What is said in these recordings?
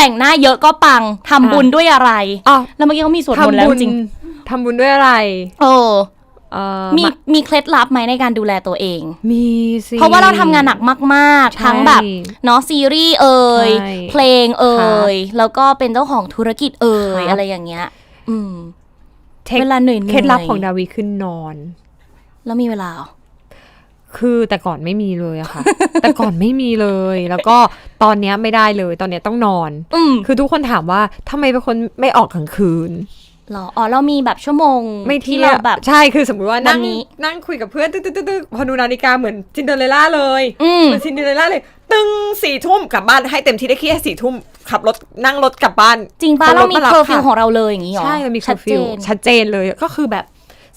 แต่งหน้าเยอะก็ปังทำบุญด้วยอะไร อ๋อแล้วเมื่อกี้เขามีสวดมนต์ทำแล้วบุญจริงทำบุญด้วยอะไรเออ เอ่อมีมีเคล็ดลับไหมในการดูแลตัวเอง มีสิ เพราะว่าเราทำงานหนักมากใช่ๆทั้งแบบเนาะซีรีส์เอ่ยใช่เพลงเอ่ยแล้วก็เป็นเจ้าของธุรกิจเอ่ยครับ อะไรอย่างเงี้ย อืม เทคเวลาเหนื่อยๆ เคล็ดลับของดาวีคือนอน แล้วมีเวลาเหรอ คือแต่ก่อนไม่มีเลยอะค่ะ แต่ก่อนไม่มีเลย แล้วก็ตอนเนี้ยไม่ได้เลยตอนเนี้ยต้องนอน อืมคือทุกคนถามว่าทำไมเป็นคนไม่ออกกลางคืนเหรอ อ๋อ เรามีแบบชั่วโมงไม่ที่เที่ยเราวแบบ ใช่คือสมมุติว่านั่งวันนี้ นั่งคุยกับเพื่อนตึ๊ดตึ๊ดตึ๊ดตึ๊ดพอดูนาฬิกาเหมือนซินเดอเรลล่าเลยอืม เหมือนซินเดอเรลล่าเลย ตึงสี่ทุ่มกลับบ้านให้เต็มที่ได้แค่สี่ทุ่มขับรถนั่งรถกลับบ้านจริงป่ะขับเราถมีมารับเคอร์ฟิวค่ะของเราเลยอย่างนี้เหรอใช่เรามีเคอชัดร์เจฟิวนชัดเจนเลยก็คือแบบ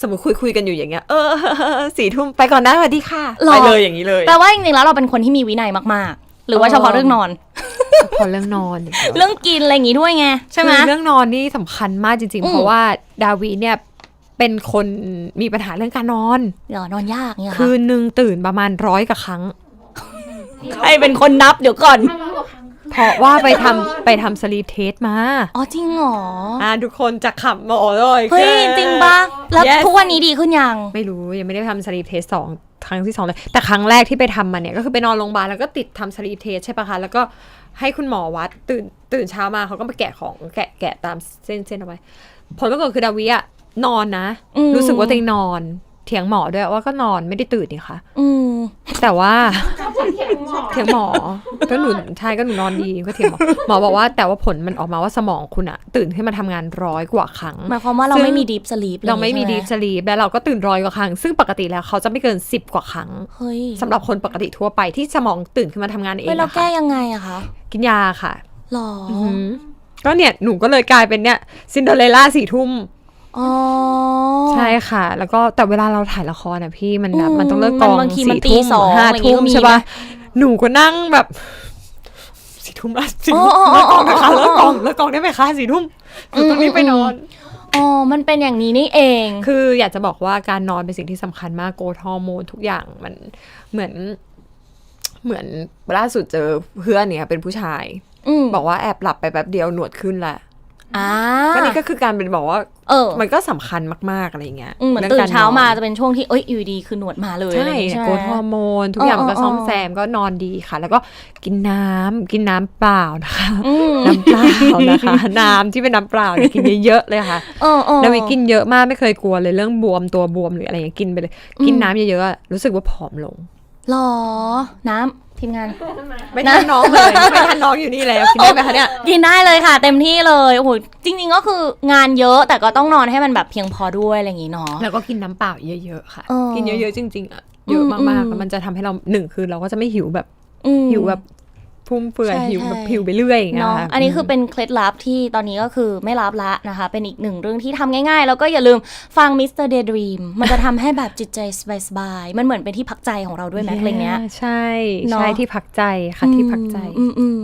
สมมติคุยคุยกันอยู่อย่างเงี้ย เออสี่ทุ่มไปก่อนนะสวัสดีค่ะหรอไปเลยอย่างนี้เลยแปลว่าจริงๆแล้วเราเป็นคนที่มีวินัยมากๆ หรือว่าเออเฉพาะเรื่องนอนพอเรื่องนอนย่างงี้ยเรื่องกินอะไรอย่างงี้ด้วยไงใช่ไหมคือเรื่องนอนนี่สำคัญมากจริงอืมๆเพราะว่าดาวีเนี่ยเป็นคนมีปัญหาเรื่องการนอนเดี๋ยวนอนยากเนี่ยคืนหนึ่งตื่นประมาณร้อยกว่าครั้งใครเป็นคนนับเดี๋ยวก่อน เพราะว่าไปทำไปทำสลีปเทสมาอ๋อจริงเหรออ่าทุกคนจะขำหมอเลยเฮ้ยคือจริงปะแล้ว Yes ทุกวันนี้ดีขึ้นยังไม่รู้ยังไม่ได้ทำสลีปเทสสองครั้งที่สองเลยแต่ครั้งแรกที่ไปทำมาเนี่ยก็คือไปนอนโรงพยาบาลแล้วก็ติดทำสลีปเทสใช่ปะคะแล้วก็ให้คุณหมอวัดตื่นตื่นเช้ามาเขาก็มาแกะของแกะแกะตามเส้นเส้นเอาไว้ผลปรากฏคือดาวิอะนอนนะอืมรู้สึกว่าตัวเองนอน เถียงหมอด้วยว่าก็นอนไม่ได้ตื่นนี่คะอืมแต่ว่า เถียงหมอ ก็หนูใช่ก็หนูนอนดีก็เถียงหมอ หมอบอกว่าแต่ว่าผลมันออกมาว่าสมองคุณอะตื่นขึ้นมาทำงานร้อยกว่าครั้ง หมายความว่าเราซึ่งไม่มีดีฟสลีปเราไม่มีดีฟสลีปแล้วเราก็ตื่นร้อยกว่าครั้ง ซึ่งปกติแล้วเขาจะไม่เกิน 10 กว่าครั้งเฮ้ยสำหรับคนปกติทั่วไปที่สมองตื่นขึ้นมาทำงานเองเฮ้ยเราอะแก้ค่ะยังไงอะคะกินยาค่ะหรอออหือก็เนี่ยหนูก็เลยกลายเป็นเนี่ยซินเดอเรลล่าสี่ทุ่ม อ๋อ ใช่ค่ะ แล้วก็แต่เวลาเราถ่ายละครนะพี่มันแบบอืมมันต้องเลิกกองมันบางทีมันสี่ตีทุ่มสองห้าอะไรอย่างงี้ทุ่มก็มีใช่ปะนะหนูก็นั่งแบบสี่ทุ่มละสี่ทุ่มอ๋ออ๋เลิอกกองนะคะอ๋อเลิกกองเลิกกองได้ไหมคะสี่ทุ่มหนูต้องรีบไปนอนอ๋อ มันเป็นอย่างนี้นี่เอง คืออยากจะบอกว่าการนอนเป็นสิ่งที่สำคัญมากโกรทฮอร์โมนทุกอย่างมันเหมือน เหมือนล่าสุดเจอเพื่อนเนี่ยเป็นผู้ชาย อืมบอกว่าแอบหลับไปแป๊บเดียวหนวดขึ้นแหละ อ่าก็นี่ก็คือการเป็นบอกว่าเออมันก็สำคัญมากๆอะไรเงี้ยอืมเหมือนรื่งตื่กนเช้ามาอจะเป็นช่วงที่เอ้ยอยู่ดีคือหนวดมาเลยอะไรใช่อย่างงี้ใช่ไหมโกรทฮอร์โมน ทุกอย่างมันก็เออเออซ่อมแซมก็นอนดีค่ะ แล้วก็กินน้ำกินน้ำเปล่านะคะอืมน้ำเปล่านะคะ น้ำที่เป็นน้ำเปล่าเนี่ยกินเยอะๆเลยค่ะเออเออดาวิกินเยอะมากไม่เคยกลัวเลยเรื่องบวมตัวบวมหรืออะไรอย่างเงี้ยกินไปเลย กินน้ำเยอะๆอะรู้สึกว่าผอมลงหรอ น้ำ ทีมงาน ไม่ทันน้องเลยไม่ทันน้องอยู่นี่แล้วกินได้ไหมคะเนี่ย กินได้เลยค่ะ เต็มที่เลยโอ้โหจริง ๆ ก็คืองานเยอะแต่ก็ต้องนอนให้มันแบบเพียงพอด้วยอะไรอย่างงี้เนาะ แล้วก็กินน้ำเปล่าเยอะๆค่ะ เออกินเยอะๆจริงๆอะเยอะอืมากมๆมันจะทำให้เราหนึ่งคือเราก็จะไม่หิวแบบอืม หิวแบบ พุ่มเฟือยใช่หิวแบบใช่หิวไปเรื่อยอย่างเงี้ยเนาะค่ะอันนี้คือเป็นเคล็ดลับที่ตอนนี้ก็คือไม่รับละนะคะ เป็นอีกหนึ่งเรื่องที่ทำง่ายๆ แล้วก็อย่าลืมฟัง Mr. Daydream มันจะทำให้แบบจิตใจสบายๆ มันเหมือนเป็นที่พักใจของเราด้วยแม็กเพลงเนี้ย ใช่เนอะใช่ที่พักใจค่ะที่พักใจอืมอืม